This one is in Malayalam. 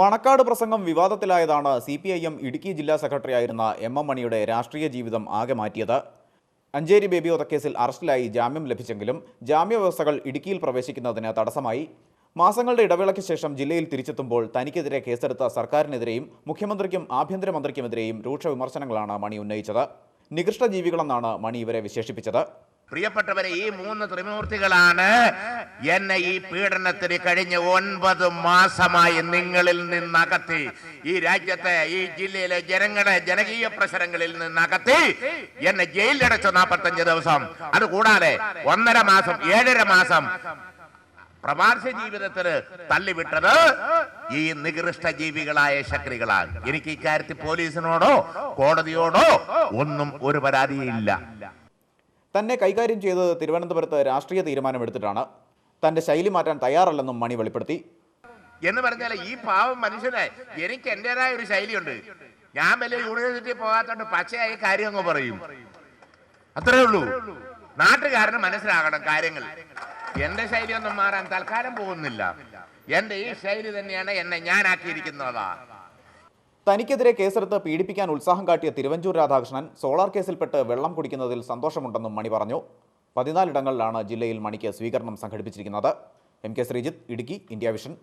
മണക്കാട് പ്രസംഗം വിവാദത്തിലായതാണ് C P I M Idukki ജില്ലാ സെക്രട്ടറിയായിരുന്ന എം എം മണിയുടെ രാഷ്ട്രീയ ജീവിതം ആകെ മാറ്റിയത്. അഞ്ചേരി ബേബി വധക്കേസിൽ അറസ്റ്റിലായി ജാമ്യം ലഭിച്ചെങ്കിലും ജാമ്യ വ്യവസ്ഥകൾ ഇടുക്കിയിൽ പ്രവേശിക്കുന്നതിന് തടസ്സമായി. മാസങ്ങളുടെ ഇടവേളയ്ക്ക് ശേഷം ജില്ലയിൽ തിരിച്ചെത്തുമ്പോൾ തനിക്കെതിരെ കേസെടുത്ത സർക്കാരിനെതിരെയും മുഖ്യമന്ത്രിക്കും ആഭ്യന്തരമന്ത്രിക്കുമെതിരെയും രൂക്ഷ വിമർശനങ്ങളാണ് മണി ഉന്നയിച്ചത്. നികൃഷ്ട ജീവികളെന്നാണ് മണി ഇവരെ വിശേഷിപ്പിച്ചത്. പ്രിയപ്പെട്ടവരെ ഈ മൂന്ന് ത്രിമൂർത്തികളാണ് എന്നെ ഈ പീഡനത്തിന് കഴിഞ്ഞ ഒൻപത് മാസമായി നിങ്ങളിൽ നിന്നകത്തി. ഈ രാജ്യത്തെ ഈ ജില്ലയിലെ ജനങ്ങളെ ജനകീയ പ്രശ്നങ്ങളിൽ നിന്നകത്തി. എന്നെ ജയിലിലടച്ചു നാൽപ്പത്തഞ്ച് ദിവസം. അതുകൂടാതെ ഒന്നര മാസം ഏഴര മാസം പ്രവാസ ജീവിതത്തിന് തള്ളിവിട്ടത് ഈ നികൃഷ്ട ജീവികളായ ശക്തികളാണ്. എനിക്ക് ഇക്കാര്യത്തിൽ പോലീസിനോടോ കോടതിയോടോ ഒന്നും ഒരു പരാതിയില്ല തന്നെ കൈകാര്യം ചെയ്തത് തിരുവനന്തപുരത്ത് രാഷ്ട്രീയ തീരുമാനമെടുത്തിട്ടാണ്. തന്റെ ശൈലി മാറ്റാൻ തയ്യാറല്ലെന്നും മണി വെളിപ്പെടുത്തി. എന്ന് പറഞ്ഞാൽ ഈ പാവം മനുഷ്യനെ എനിക്ക് എന്റേതായ ഒരു ശൈലിയുണ്ട്. ഞാൻ വലിയ യൂണിവേഴ്സിറ്റി പോകാത്തോണ്ട് പച്ചയായി കാര്യം അങ്ങ് പറയും. അത്രേ ഉള്ളൂ. നാട്ടുകാരന് മനസ്സിലാകണം കാര്യങ്ങൾ. എന്റെ ശൈലി ഒന്നും മാറാൻ തൽക്കാലം പോകുന്നില്ല. എന്റെ ഈ ശൈലി തന്നെയാണ് എന്നെ ഞാനാക്കിയിരിക്കുന്നതാ. തനിക്കെതിരെ കേസെടുത്ത് പീഡിപ്പിക്കാൻ ഉത്സാഹം കാട്ടിയ തിരുവഞ്ചൂർ രാധാകൃഷ്ണൻ സോളാർ കേസിൽപ്പെട്ട് വെള്ളം കുടിക്കുന്നതിൽ സന്തോഷമുണ്ടെന്നും മണി പറഞ്ഞു. പതിനാലിടങ്ങളിലാണ് ജില്ലയിൽ മണിക്ക് സ്വീകരണം സംഘടിപ്പിച്ചിരിക്കുന്നത്. M K Sreejith Idukki India vision.